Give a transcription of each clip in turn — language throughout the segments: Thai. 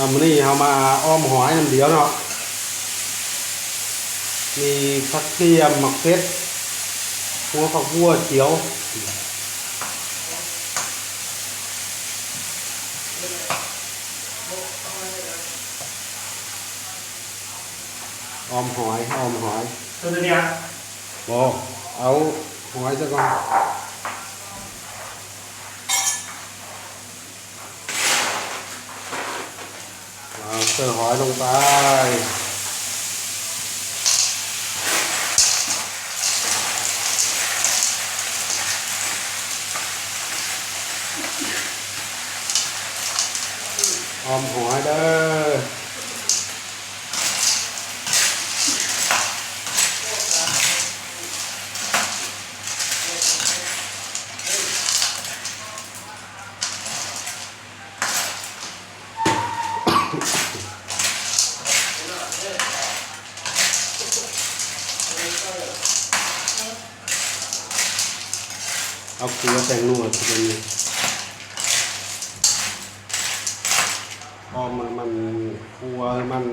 อ่ามื้อนี้เรามาอ้อมหอยน้ำเดียวเนาะมีผักเทียมหมักเพชรหัวผักบัวเขียวออมหอยออมหอยตัวเนี้ยบอเอาหอยซะก่อน เอาเสิร์ฟหอยลงไปออมหอยเด้อ เอาเกลือแต่งนวดเป็นพอมันมันครัวมัน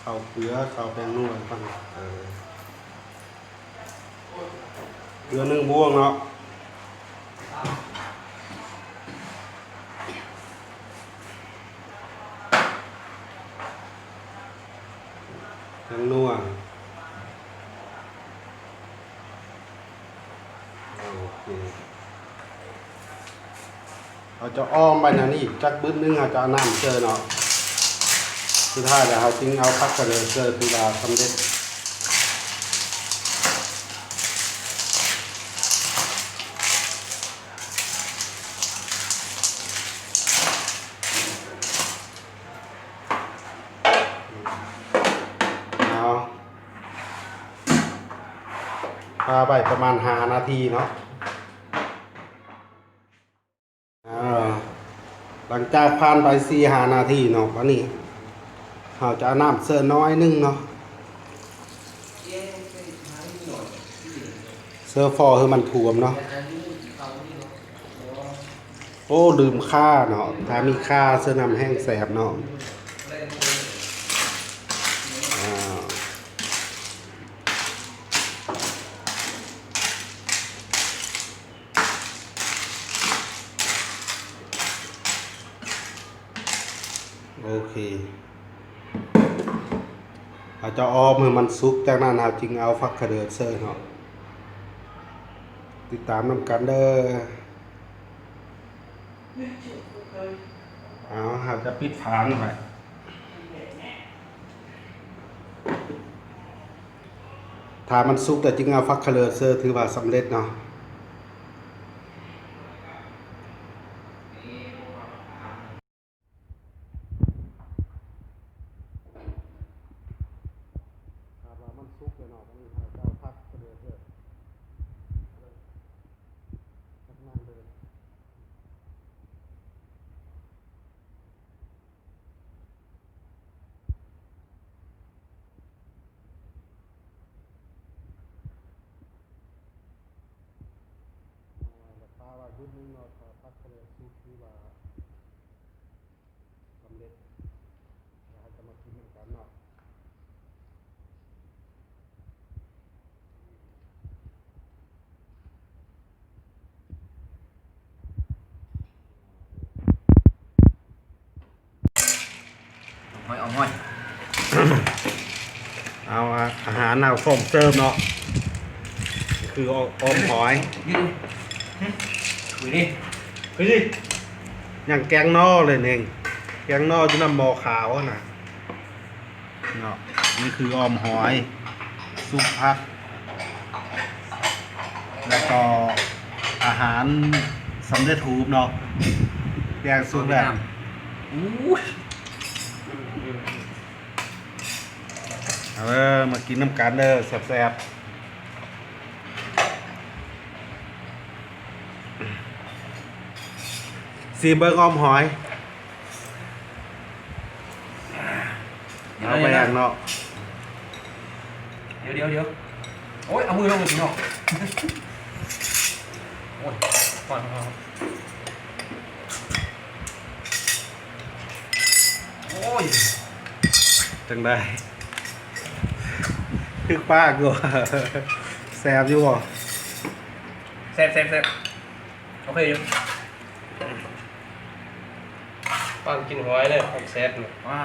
เข้าเกลือเข้าแป้งนวดฟันเออเกลือนึ่งบวงเนาะแป้งนวด โอเคเราจะอ้อมไปนะนี่จักบึ้นนึงเราจะเอาน้ำเจอเนาะสุดท้ายเดี๋ยวเราจึงเอาพักกระเดินเจอตุลาสำเร็จเอาพาไปประมาณหานาทีเนาะอ่า หลังจากผ่านไปสี่หานาทีเนาะวันนี้เราจะน้ำเสื้อน้อยนึงเนาะเสื้อฟอคือมันถ่วมเนาะโอ้ลืมค่าเนาะถ้ามีค่าเสื้อน้ำแห้งแสบเนาะ โอเคเราจะออมให้มันสุกจากนั้นเราจึงเอาฟักกระเดือดเซอร์เนาะติดตามนำกันเด้อเอาเราจะปิดฝานไปถ้ามันสุกแต่จึงเอาฟักกระเดือดเซอร์ถือว่าสำเร็จเนาะ ครับว่ามันสุกเลยเนาะตรงนี้เราจะเอาพักเดือดเถอะสักนั่นเลยอ่าแล้วปลาว่าดุดนึงเนาพักกระเดือดสุกที่ว่าสำเร็จเราจะมากินกันเนาะ หอยเอาหอย เอาอาหารเอาส้มเสิร์ฟเนาะคือออมหอยยืนคุยดิเฮ้ยอย่างแกงนอเลยเองแกงนออยู่น้ำหมอขาวอะนะเนาะนี่คือออมหอยซุปพัก แล้วก็อาหารสำเร็จรูปเนาะแกงซุปแบบอู้ เออมากินน้ำกันเด้อแซ่บๆซีมเบิร์กออมหอยเอาไปอ่างเนาะเดี๋ยวเดี๋ยวเดี๋ยวโอ้ยเอามือลงสิเนาะโอ้ยก่อนก่อนก่อนอ้ยจังได้ คือป้ากูแสบอยู่บ่แซ่บแซ่บแซ่บโอเคอยู่ปังกินหอยเลยของแซ่บเนี่ยว้า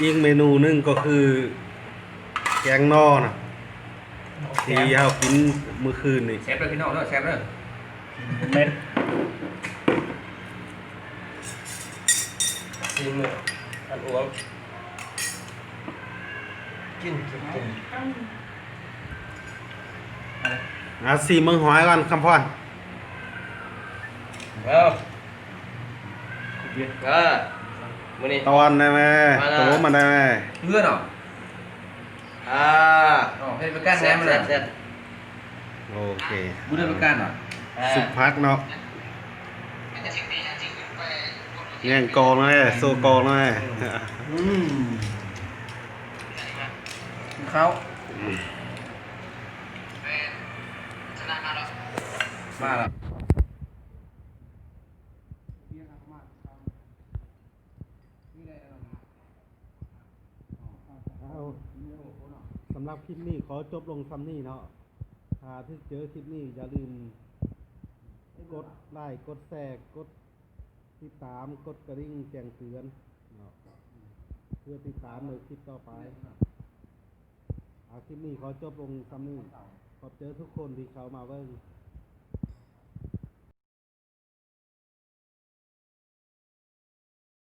อีกเมนูหนึงก็คือ แกงนอน่ะที่เฮากินมื้อคืนนี่แซ่บเลยพี่น้องเด้อแซ่บเลยเม็ดซีมืออันอ้วง กินกินกินอาซีเมืองหอยก่อนคำพรแล้วอ่ามื้อนี้ตอนได้ไหมมาละโตมันได้ไหมเลือดเหรออ่าอ๋อให้ไปก้านแซ่แซ่บบมันแซ่น่ะบแซ่บโอเคบูเดินไปก้านเหรออ่าสุดพักเนาะแย่งกองเลยโซกองเลยอืม เขามาแล้วเอาสำหรับคลิปนี้ขอจบลงซ้ำนี่เนาะถ้าที่เจอคลิปนี้อย่าลืม กดไลค์กดแชร์กดติดตามกดกระดิ่งแจ้งเตือนเนาะเพื่อติดตามในคลิปต่อไปเอา คลิปนี้ขอจบลงซ้ำนี่ขอบเจอทุกคนที่เขามาเบิ่ง